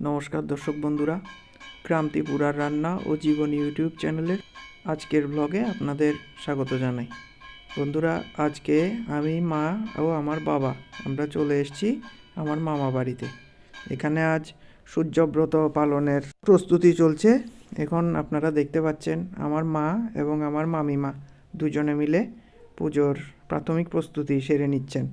নমস্কার দর্শক বন্ধুরা ক্রান্তিপুরার রান্না ও জীবন ইউটিউব চ্যানেলের আজকের ব্লগে আপনাদের স্বাগত জানাই। বন্ধুরা, আজকে আমি মা ও আমার বাবা, আমরা চলে এসেছি আমার মামা বাড়িতে। এখানে আজ সূর্যব্রত পালনের প্রস্তুতি চলছে। এখন আপনারা দেখতে পাচ্ছেন আমার মা এবং আমার মামিমা দুজনে মিলে পুজোর প্রাথমিক প্রস্তুতি সেরে নিচ্ছেন।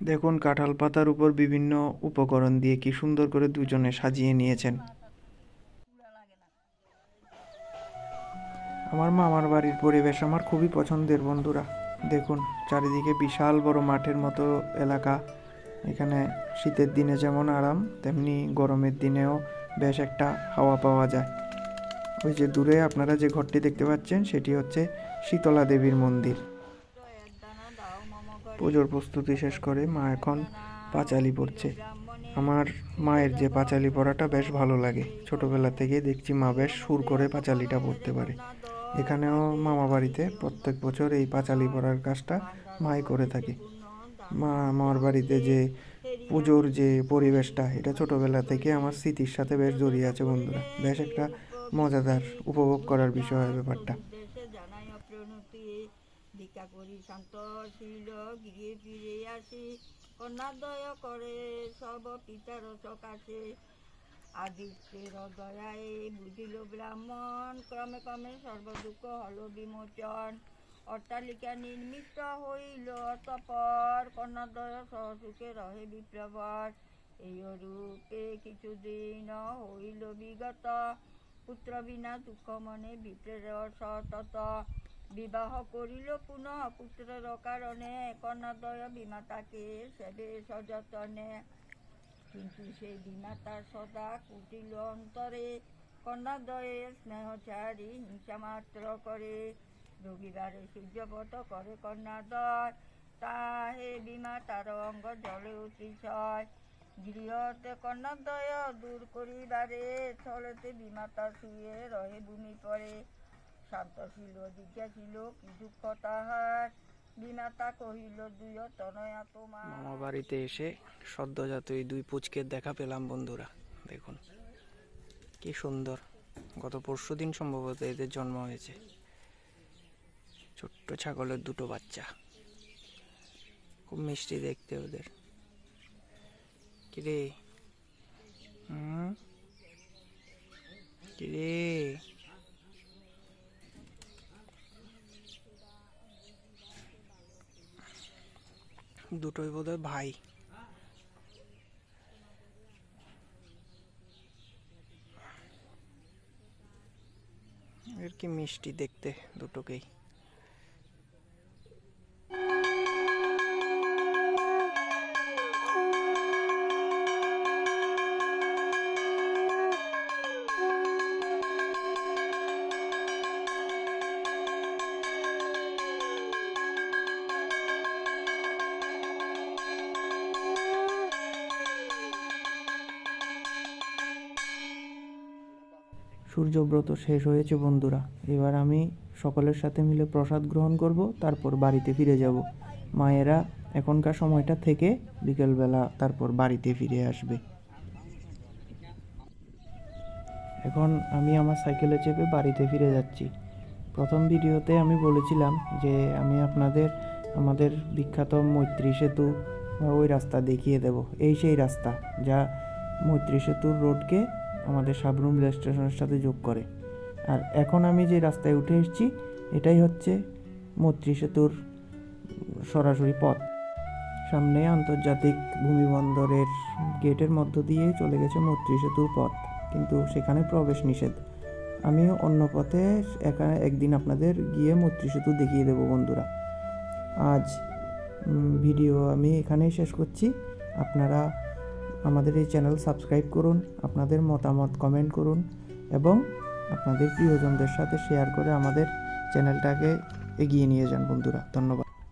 দেখুন, কাঁঠাল পাতার উপর বিভিন্ন উপকরণ দিয়ে কি সুন্দর করে দুজনে সাজিয়ে নিয়েছেন। আমার মামার বাড়ির পরিবেশ আমার খুবই পছন্দের, বন্ধুরা। দেখুন, চারিদিকে বিশাল বড় মাঠের মতো এলাকা। এখানে শীতের দিনে যেমন আরাম, তেমনি গরমের দিনেও বেশ একটা হাওয়া পাওয়া যায়। ওই যে দূরে আপনারা যে ঘরটি দেখতে পাচ্ছেন, সেটি হচ্ছে শীতলা দেবীর মন্দির। পুজোর প্রস্তুতি শেষ করে মা এখন পাঁচালি পড়ছে। আমার মায়ের যে পাঁচালি পড়াটা বেশ ভালো লাগে। ছোটবেলা থেকে দেখছি মা বেশ সুর করে পাঁচালিটা পড়তে পারে। এখানেও মামা বাড়িতে প্রত্যেক বছর এই পাঁচালি পড়ার কাজটা মাই করে থাকে। মা মামার বাড়িতে যে পুজোর যে পরিবেশটা, এটা ছোটবেলা থেকে আমার স্মৃতির সাথে বেশ জড়িয়ে আছে বন্ধুরা। বেশ একটা মজাদার, উপভোগ করার বিষয় ব্যাপারটা। ভিক্ষা করি শান্ত শীল গিয়ে ফিরে আসি। কন্যাদয় করে, সব পিতার সকাশে আদিত্যের দয়ায় বুঝিল ব্রাহ্মণ, ক্রমে ক্রমে সর্বদুঃখ হল বিমোচন। অট্টালিকা নির্মিত হইল অতপর কন্যাদয় সহসুখে রহে বিপ্লবর। এই রূপে কিছুদিন হইল বিগত, পুত্র বিনা দুঃখ মনে বিপ্রের সতত। বিবাহ করিল পুনঃ, পুত্রের কারণে কন্যাদয় বিমাতাকে সেবে সযতনে। কিন্তু সেই বিমাতার সদা কুটিল অন্তরে। কন্যাদয়ের স্নেহ ছাড়ি হিংসা মাত্র করে। রবিবারে সূর্যপত করে কন্যাদয় তাহে বিমাতার অঙ্গ জলে অতিশয় গৃহতে কন্যাদয় দূর করিবারে ছলতে বিমাতা শুয়ে রহে ভূমি পরে শান্ত ছিল জিজ্ঞাসিল কি দুঃখ তাহার? বিমাতা কহিল দুই তনয়া, তোমার মামা বাড়িতে এসে সদ্যজাত এই দুই পুচকের দেখা পেলাম বন্ধুরা, দেখুন। কি সুন্দর। গত পরশু দিন সম্ভবত এদের জন্ম হয়েছে। ছোট্ট ছাগলের দুটো বাচ্চা। খুব মিষ্টি দেখতে ওদের। কিরে? হুম? কিরে? দুটোই বোধহয় ভাই। আর কি মিষ্টি দেখতে দুটোকেই। সূর্যব্রত শেষ হয়েছে, বন্ধুরা। এবার আমি সকলের সাথে মিলে প্রসাদ গ্রহণ করব, তারপর বাড়িতে ফিরে যাব। মায়েরা, এখনকার সময়টা থেকে বিকেলবেলা তারপর বাড়িতে ফিরে আসবে। এখন আমি আমার সাইকেলে চেপে বাড়িতে ফিরে যাচ্ছি। প্রথম ভিডিওতে আমি বলেছিলাম যে আমি আপনাদের, আমাদের বিখ্যাত মৈত্রী সেতু বা ওই রাস্তা দেখিয়ে দেব। এই সেই রাস্তা যা মৈত্রী সেতুর রোডকে আমাদের সাবরুম রেল স্টেশনের সাথে যোগ করে। আর এখন আমি যে রাস্তায় উঠে এসেছি, এটাই হচ্ছে মৈত্রী সেতুর সরাসরি পথ। সামনে আন্তর্জাতিক ভূমিবন্দরের গেটের মধ্য দিয়ে চলে গেছে মৈত্রী সেতুর পথ, কিন্তু সেখানে প্রবেশ নিষেধ। আমি অন্য পথে একা একদিন আপনাদের গিয়ে মৈত্রী সেতু দেখিয়ে দেবো বন্ধুরা। আজ ভিডিও আমি এখানেই শেষ করছি। আপনারা আমাদের এই চ্যানেল সাবস্ক্রাইব করুন, আপনাদের মতামত কমেন্ট করুন এবং আপনাদের প্রিয়জনদের সাথে শেয়ার করে আমাদের চ্যানেলটাকে এগিয়ে নিয়ে যান বন্ধুরা। ধন্যবাদ।